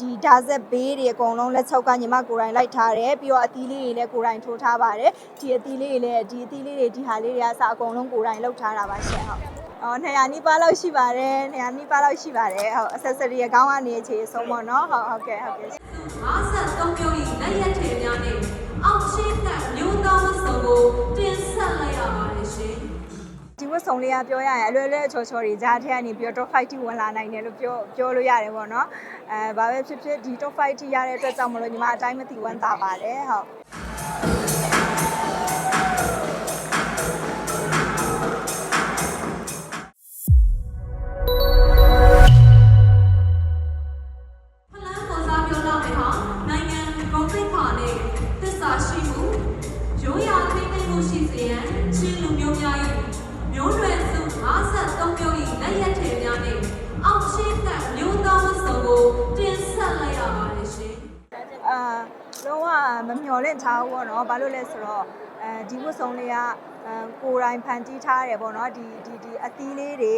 ဒီဒါဇက်ဘေးတွေအကုန်လုံးလက်ချုပ်ကညီမကိုယ်တိုင်လိုက်ထားတယ်ပြီးတော့အသီးလေးတွေလည်းကိုယ်တိုင်ထိုးထားပါတယ်ဒီအသီးလေးတွေလည်းဒီအသီးလေးတွေဒီဟာလေးတွေကစအကုန်လုံးကိုယ်တိုင်လုပ်ထားတာပါရှင်ဟုတ်အော်200နီးပါးလောက်ရှိပါတယ်200နီးပါးလောက်ရှိပါတယ်ဟုတ် accessory အကောင်းကနေအခြေအဆုံးပေါ့နော်ဟုတ်ဟုတ်ကဲ့ဟုတ်ကဲ့53မျိုး၏လက်ရက်ထည်များ ဆောင်လေးကပြောရရင်အလွယ်လွယ်ချော်ချော်တွေကြားထဲကနေပြီးတော့ top 5ထိဝင်လာနိုင်တယ်လို့ပြောပြောလို့ရတယ်ပေါ့နော်အဲဘာပဲဖြစ်ဖြစ်ဒီ top 5ထိရတဲ့အတွက်ကြောင့်မလို့ညီမအတိုင်းမသိဝမ်းသာပါတယ်ဟုတ် မမျော်လင့်ထားဘူးပေါ့နော်ဘာလို့လဲဆိုတော့အဲဒီဝတ်ဆောင်လေးကအဲကိုယ်တိုင်ဖန်တီးထားတယ်ပေါ့နော်ဒီဒီဒီအသီးလေးတွေ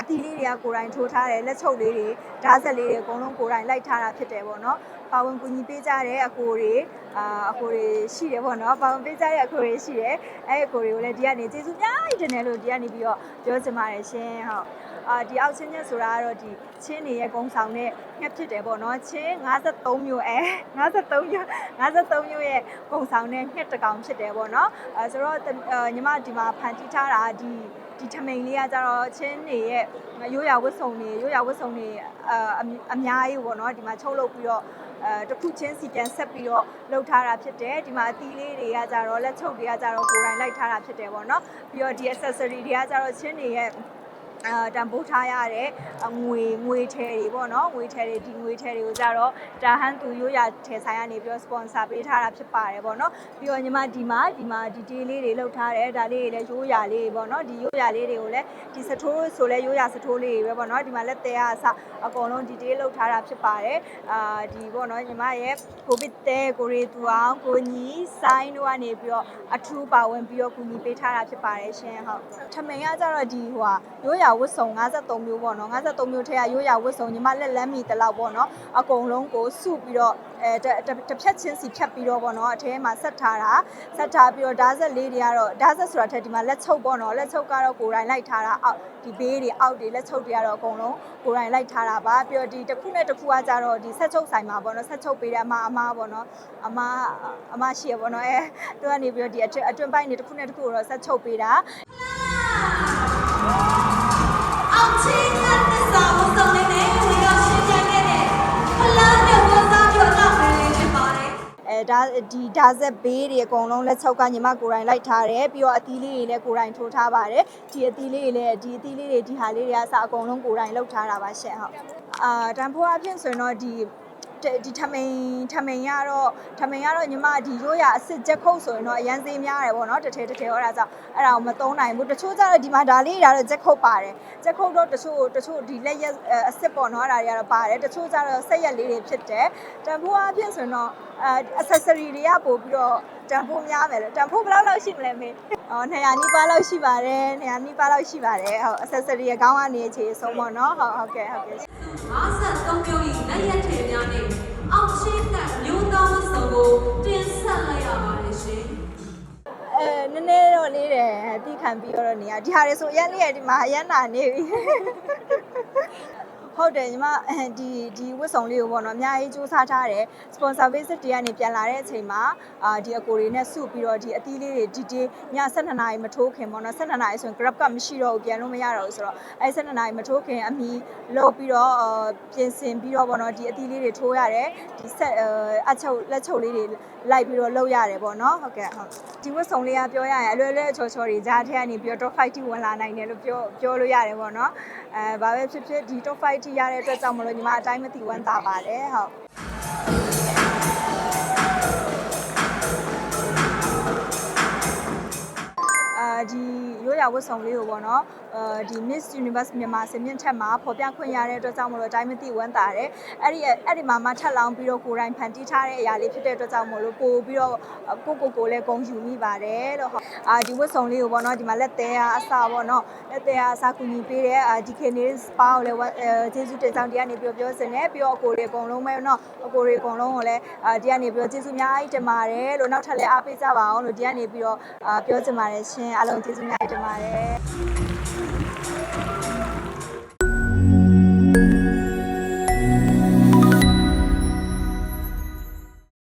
အသီးလေးတွေကကိုယ်တိုင်ထိုးထားတယ်လက်ချုပ်လေးတွေဓာတ်ဆက်လေးတွေအကုန်လုံးကိုယ်တိုင်လိုက်ထားတာဖြစ်တယ်ပေါ့နော်ပါဝင်ကူညီပေးကြတဲ့အကိုတွေအာအကိုတွေရှိတယ်ပေါ့နော်ပါဝင်ပေးကြတဲ့အကိုတွေရှိတယ်အဲအကိုတွေကိုလည်းဒီကနေကျေးဇူးများကြီးတင်တယ်လို့ဒီကနေပြီးတော့ပြောချင်ပါတယ်ရှင်ဟုတ် အာဒီအောက်ချင်းချက်ဆိုတာကတော့ဒီချင်းနေရဲ့ဂုံဆောင်တဲ့ငှက်ဖြစ်တယ်ပေါ့နော်ချင်း53မျိုးအဲ53မျိုး53မျိုးရဲ့ဂုံဆောင်တဲ့ငှက်တစ်ကောင်ဖြစ်တယ်ပေါ့နော်အဲဆိုတော့တအာညီမဒီမှာဖန်တီးထားတာဒီဒီထမိန်လေးကကြတော့ချင်းနေရဲ့ရိုးရာဝတ်စုံတွေရိုးရာဝတ်စုံတွေအာအမြအများကြီးပေါ့နော်ဒီမှာချုပ်လုပ်ပြီးတော့အဲတစ်ခုချင်းစီပြန်ဆက်ပြီးတော့လှုပ်ထားတာဖြစ်တယ်ဒီမှာအသီးလေးတွေကကြတော့လက်ချုပ်တွေကကြတော့ကိုယ်တိုင်လိုက်ထားတာဖြစ်တယ်ပေါ့နော်ပြီးတော့ဒီ accessory တွေကကြတော့ချင်းနေရဲ့ အာတန်ဖိုးထားရတဲ့ငွေငွေထဲတွေပေါ့နော်ငွေထဲတွေဒီငွေထဲတွေကိုကြတော့တာဟန်သူရိုးရာထဲဆိုင်ကနေပြီးတော့ sponsor ပေးထားတာဖြစ်ပါတယ်ပေါ့နော်ပြီးတော့ညီမဒီမှာဒီမှာဒီတေးလေးတွေလောက်ထားတယ်ဒါလေးတွေလည်းရိုးရာလေးတွေပေါ့နော်ဒီရိုးရာလေးတွေကိုလည်းဒီစထိုးဆိုလဲရိုးရာစထိုးလေးတွေပဲပေါ့နော်ဒီမှာလက်သေးအစအကုန်လုံးဒီတေးလောက်ထားတာဖြစ်ပါတယ်အာဒီပေါ့နော်ညီမရဲ့ကိုဗစ်တဲကိုရီတူအောင်ကိုညီဆိုင်တို့ကနေပြီးတော့အထူးပါဝင်ပြီးတော့ကူညီပေးထားတာဖြစ်ပါတယ်ရှင်ဟုတ်ထမိန်ကကြတော့ဒီဟိုဟာရိုးရာဝတ်စုံ53မျိုးပေါ့နော်53မျိုးထဲကရိုးရာဝတ်စုံညီမလက်လန်းမီတလောက်ပေါ့နော်အကုန်လုံးကိုစုပြီးတော့အဲတစ်ဖြတ်ချင်းစီဖြတ်ပြီးတော့ပေါ့နော်အထဲမှာဆက်ထားတာဆက်ထားပြီးတော့ဓာတ်ဆက်လေးတွေကတော့ဓာတ်ဆက်ဆိုတာထက်ဒီမှာလက်ချုပ်ပေါ့နော်လက်ချုပ်ကတော့ကိုယ်တိုင်လိုက်ထားတာအောက်ဒီဘေးတွေအောက်တွေလက်ချုပ်တွေကတော့အကုန်လုံးကိုယ်တိုင်လိုက်ထားတာပါပြီးတော့ဒီတစ်ခုနဲ့တစ်ခုကကြတော့ဒီဆက်ချုပ်ဆိုင်မှာပေါ့နော်ဆက်ချုပ်ပေးတဲ့အမအမပေါ့နော်အမအမရှိရပေါ့နော်အဲသူကနေပြီးတော့ဒီအတွင်အတွင်ပိုင်းတွေတစ်ခုနဲ့တစ်ခုကိုတော့ဆက်ချုပ်ပေးတာ ဒါဒီဒါဇက်ဘေးတွေအကုန်လုံးလက်ချုပ်ကညီမကိုယ်တိုင်လိုက်ထားတယ်ပြီးတော့အသီးလေးတွေလည်းကိုယ်တိုင်ထိုးထားပါတယ်ဒီအသီးလေးတွေလည်းဒီအသီးလေးတွေဒီဟာလေးတွေကစအကုန်လုံးကိုယ်တိုင်လုပ်ထားတာပါရှင့်ဟုတ်အာတန်ဖိုးအဖြစ်ဆိုရင်တော့ဒီ ဒီထမိန်ထမိန်ရတော့ထမိန်ရတော့ညီမဒီရိုးရအစ်စ်ချက်ခုတ်ဆိုရင်တော့အရန်သေးများတယ်ပေါ့နော်တစ်ထဲတစ်ထဲဟောတာကြောင့်အဲ့ဒါကိုမသုံးနိုင်ဘူးတချို့ကျတော့ဒီမှာဒါလေးတွေကတော့ချက်ခုတ်ပါတယ်ချက်ခုတ်တော့တချို့တချို့ဒီလက်ရက်အစ်စ်ပေါ့နော်အဲ့ဒါတွေကတော့ပါတယ်တချို့ကျတော့ဆက်ရက်လေးတွေဖြစ်တယ်တန်ဖိုးအဖြစ်ဆိုရင်တော့အဲ accessory တွေကပို့ပြီးတော့တန်ဖိုးများမယ်လို့တန်ဖိုးဘယ်လောက်လောက်ရှိမလဲမေအော်200နီးပါးလောက်ရှိပါတယ်200နီးပါးလောက်ရှိပါတယ်ဟုတ် accessory အကောင်းကနေအခြေအဆုံးပေါ့နော်ဟုတ်ဟုတ်ကဲ့ဟုတ်ကဲ့53မျိုး၏လက်ရက်ထ လေးတယ်တီးခံပြီးတော့နေရဒီဟာတွေဆိုအရင်လေးရဒီမှာအရင်နာနေပြီ ဟုတ်တယ်ညီမဒီဒီဝတ်စုံလေးကိုပေါ့နော်အများကြီးစူးစမ်းထားတယ် sponsor visit တွေကနေပြန်လာတဲ့အချိန်မှာအာဒီအကိုတွေနဲ့စုပြီးတော့ဒီအသီးလေးတွေဒီဒီည7နာရီမထိုးခင်ပေါ့နော်7နာရီဆိုရင် grab ကမရှိတော့ဘူးပြန်လို့မရတော့ဘူးဆိုတော့အဲ7နာရီမထိုးခင်အမီလုတ်ပြီးတော့အာပြင်ဆင်ပြီးတော့ပေါ့နော်ဒီအသီးလေးတွေထိုးရတယ်ဒီဆက်အချုပ်လက်ချုပ်လေးတွေလိုက်ပြီးတော့လုပ်ရတယ်ပေါ့နော်ဟုတ်ကဲ့ဟုတ်ဒီဝတ်စုံလေးကပြောရရင်အလွယ်လွယ်ချော်ချော်တွေကြားထဲကနေပြီးတော့ top 5ထိဝင်လာနိုင်တယ်လို့ပြောပြောလို့ရတယ်ပေါ့နော်အဲဘာပဲဖြစ်ဖြစ်ဒီ top 5ထိရတဲ့အတွက်ကြောင့်မလို့ညီမအတိုင်းမသိဝမ်းသာပါတယ်ဟုတ် အာဒီရိုးရာဝတ်စုံလေးကိုပေါ့နော်အဲဒီ Miss Universe မြန်မာစင်မြင့်ထက်မှာပေါ်ပြခွင့်ရတဲ့အတွက်ကြောင့်မလို့အတိုင်းမသိဝမ်းသာတယ်အဲ့ဒီအဲ့ဒီမှာမှထက်လောင်းပြီးတော့ကိုယ်တိုင်ဖန်တီးထားတဲ့အရာလေးဖြစ်တဲ့အတွက်ကြောင့်မလို့ပို့ပြီးတော့ကိုကိုကိုလည်းဂုဏ်ယူမိပါတယ်လို့ဟောအာဒီဝတ်စုံလေးကိုပေါ့နော်ဒီမှာလက်သေးအားအစပေါ့နော်လက်သေးအားအစကူညီပေးတဲ့အာ DK Nails Spa ကိုလည်းအဲကျေးဇူးတင်ဆောင်တရားနေပြီးပြောစင်တယ်ပြီးတော့အကိုတွေအကုန်လုံးပဲနော်အကိုတွေအကုန်လုံးကိုလည်းအာဒီကနေပြီးတော့ကျေးဇူးအများကြီးတင်ပါတယ်လို့နောက်ထပ်လည်းအားပေးကြပါအောင်လို့ဒီကနေပြီးတော့အာပြောချင်ပါတယ်ရှင်အားလုံးကျေးဇူးအများကြီးတင်ပါです。